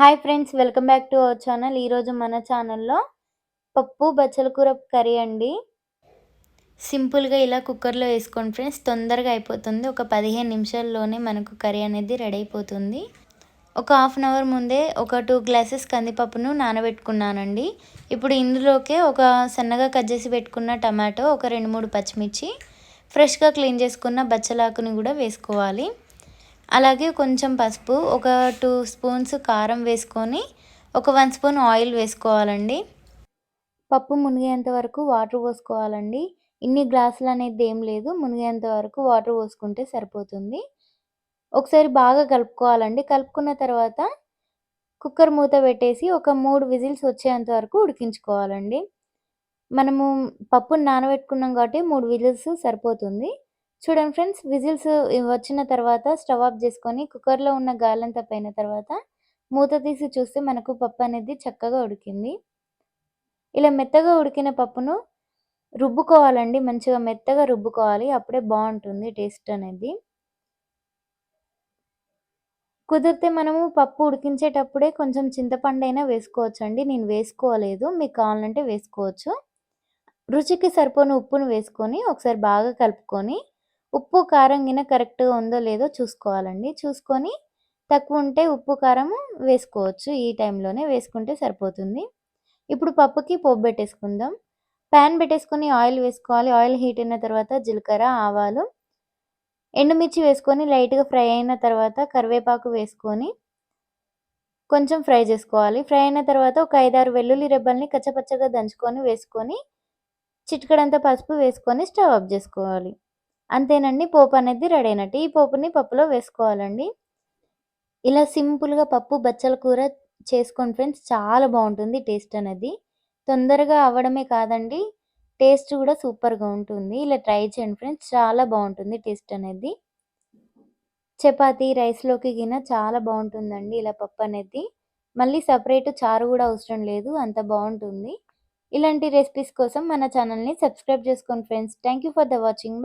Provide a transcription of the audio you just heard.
Hi friends welcome back to our channel. ఈరోజు మన ఛానల్లో పప్పు బచ్చల కూర కర్రీ అండి. సింపుల్గా ఇలా కుక్కర్లో వేసుకోండి ఫ్రెండ్స్. తొందరగా అయిపోతుంది. ఒక పదిహేను నిమిషాల్లోనే మనకు కర్రీ అనేది రెడీ అయిపోతుంది. ఒక హాఫ్ అన్ అవర్ ముందే ఒక టూ గ్లాసెస్ కందిపప్పును నానబెట్టుకున్నానండి. ఇప్పుడు ఇందులోకే ఒక సన్నగా కట్ చేసి పెట్టుకున్న టమాటో ఒక రెండు మూడు పచ్చిమిర్చి ఫ్రెష్గా క్లీన్ చేసుకున్న బచ్చలాకుని కూడా వేసుకోవాలి. అలాగే కొంచెం పసుపు ఒక టూ స్పూన్స్ కారం వేసుకొని ఒక వన్ స్పూన్ ఆయిల్ వేసుకోవాలండి. పప్పు మునిగేంత వరకు వాటర్ పోసుకోవాలండి. ఇన్ని గ్లాసులు అనేది ఏం లేదు మునిగేంత వరకు వాటర్ పోసుకుంటే సరిపోతుంది. ఒకసారి బాగా కలుపుకోవాలండి. కలుపుకున్న తర్వాత కుక్కర్ మూత పెట్టేసి ఒక మూడు విజిల్స్ వచ్చేంత వరకు ఉడికించుకోవాలండి. మనము పప్పును నానబెట్టుకున్నాం కాబట్టి మూడు విజిల్స్ సరిపోతుంది. చూడండి ఫ్రెండ్స్ విజిల్స్ వచ్చిన తర్వాత స్టవ్ ఆఫ్ చేసుకొని కుక్కర్లో ఉన్న గాలంతా పోయిన తర్వాత మూత తీసి చూస్తే మనకు పప్పు అనేది చక్కగా ఉడికింది. ఇలా మెత్తగా ఉడికిన పప్పును రుబ్బుకోవాలండి మంచిగా మెత్తగా రుబ్బుకోవాలి అప్పుడే బాగుంటుంది టేస్ట్ అనేది. కుదిరితే మనము పప్పు ఉడికించేటప్పుడే కొంచెం చింతపండు అయినా వేసుకోవచ్చు అండి నేను వేసుకోలేదు మీకు కావాలంటే వేసుకోవచ్చు. రుచికి సరిపోని ఉప్పును వేసుకొని ఒకసారి బాగా కలుపుకొని ఉప్పు కారం గిన కరెక్ట్గా ఉందో లేదో చూసుకోవాలండి. చూసుకొని తక్కువ ఉంటే ఉప్పు కారం వేసుకోవచ్చు. ఈ టైంలోనే వేసుకుంటే సరిపోతుంది. ఇప్పుడు పప్పుకి పోపు పెట్టేసుకుందాం. ప్యాన్ పెట్టేసుకొని ఆయిల్ వేసుకోవాలి. ఆయిల్ హీట్ అయిన తర్వాత జీలకర్ర ఆవాలు ఎండుమిర్చి వేసుకొని లైట్గా ఫ్రై అయిన తర్వాత కరివేపాకు వేసుకొని కొంచెం ఫ్రై చేసుకోవాలి. ఫ్రై అయిన తర్వాత ఒక ఐదారు వెల్లుల్లి రెబ్బల్ని కచ్చపచ్చగా దంచుకొని వేసుకొని చిటికడంతా పసుపు వేసుకొని స్టవ్ ఆఫ్ చేసుకోవాలి. అంతేనండి పోపు అనేది రెడీ అయినట్టు. ఈ పోపుని పప్పులో వేసుకోవాలండి. ఇలా సింపుల్గా పప్పు బచ్చల కూర చేసుకోండి ఫ్రెండ్స్. చాలా బాగుంటుంది టేస్ట్ అనేది. తొందరగా అవ్వడమే కాదండి టేస్ట్ కూడా సూపర్గా ఉంటుంది. ఇలా ట్రై చేయండి ఫ్రెండ్స్. చాలా బాగుంటుంది టేస్ట్ అనేది. చపాతి రైస్లోకి గిన చాలా బాగుంటుందండి ఇలా పప్పు అనేది. మళ్ళీ సపరేట్ చారు కూడా అవసరం లేదు అంత బాగుంటుంది. ఇలాంటి రెసిపీస్ కోసం మన ఛానల్ని సబ్స్క్రైబ్ చేసుకోండి friends. Thank for the watching.